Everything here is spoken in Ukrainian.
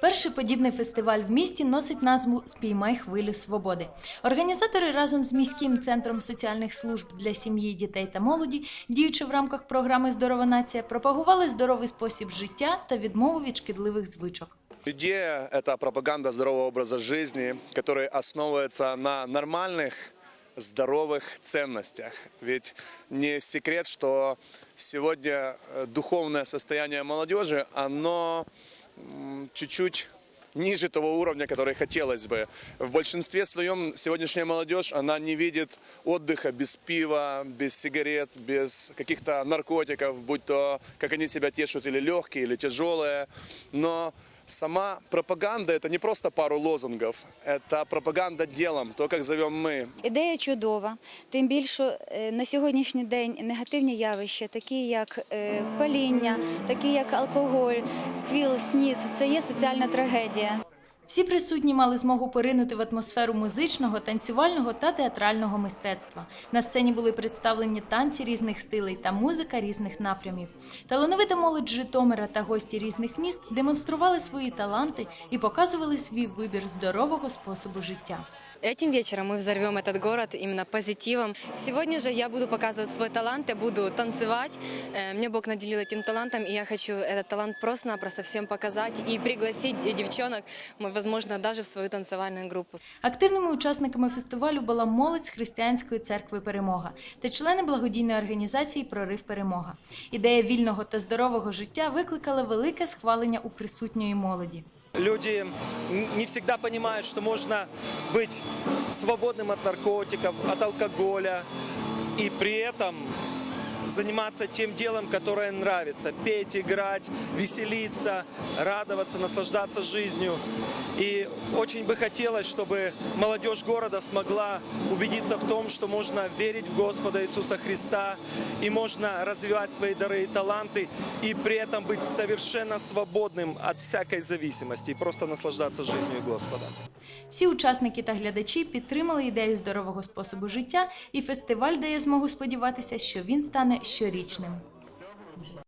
Перший подібний фестиваль в місті носить назву Спіймай хвилю свободи. Організатори разом з міським центром соціальних служб для сім'ї, дітей та молоді, діючи в рамках програми Здорова нація, пропагували здоровий спосіб життя та відмову від шкідливих звичок. Идея – это пропаганда здорового образа жизни, который основывается на нормальных, здоровых ценностях. Ведь не секрет, что сегодня э, духовное состояние молодежи, оно м, чуть-чуть ниже того уровня, который хотелось бы. В большинстве своем сегодняшняя молодежь, она не видит отдыха без пива, без сигарет, без каких-то наркотиков, будь то, как они себя тешут, или легкие, или тяжелые. Но сама пропаганда – это не просто пару лозунгов, это пропаганда делом, то, как зовем мы. Ідея чудова, тим більше е, на сьогоднішній день негативні явища, такі як е, паління, такі як алкоголь, квіл, снід це є соціальна трагедія. Всі присутні мали змогу поринути в атмосферу музичного, танцювального та театрального мистецтва. На сцені були представлені танці різних стилей та музика різних напрямів. Талановита молодь з Житомира та гості різних міст демонстрували свої таланти і показували свій вибір здорового способу життя. Этим вечером мы взорвем этот город именно позитивом. Сегодня же я буду показывать свой талант, я буду танцевать. Э, Мне Бог наделил этим талантом, и я хочу этот талант просто-напросто всем показать и пригласить девчонок, м, возможно, даже в свою танцевальную группу. Активними учасниками фестивалю була молодь з християнської церкви Перемога та члени благодійної організації Прорив Перемога. Ідея вільного та здорового життя викликала велике схвалення у присутньої молоді. Люди м, не всегда понимают, что можно быть свободным от наркотиков, от алкоголя и при этом заниматься тем делом, которое нравится. Петь, играть, веселиться, радоваться, наслаждаться жизнью. И очень бы хотелось, чтобы молодежь города смогла убедиться в том, что можно верить в Господа Иисуса Христа и можно развивать свои дары и таланты и при этом быть совершенно свободным от всякой зависимости и просто наслаждаться жизнью Господа. Всі учасники та глядачі підтримали ідею здорового способу життя, і фестиваль дає змогу сподіватися, що він стане щорічним.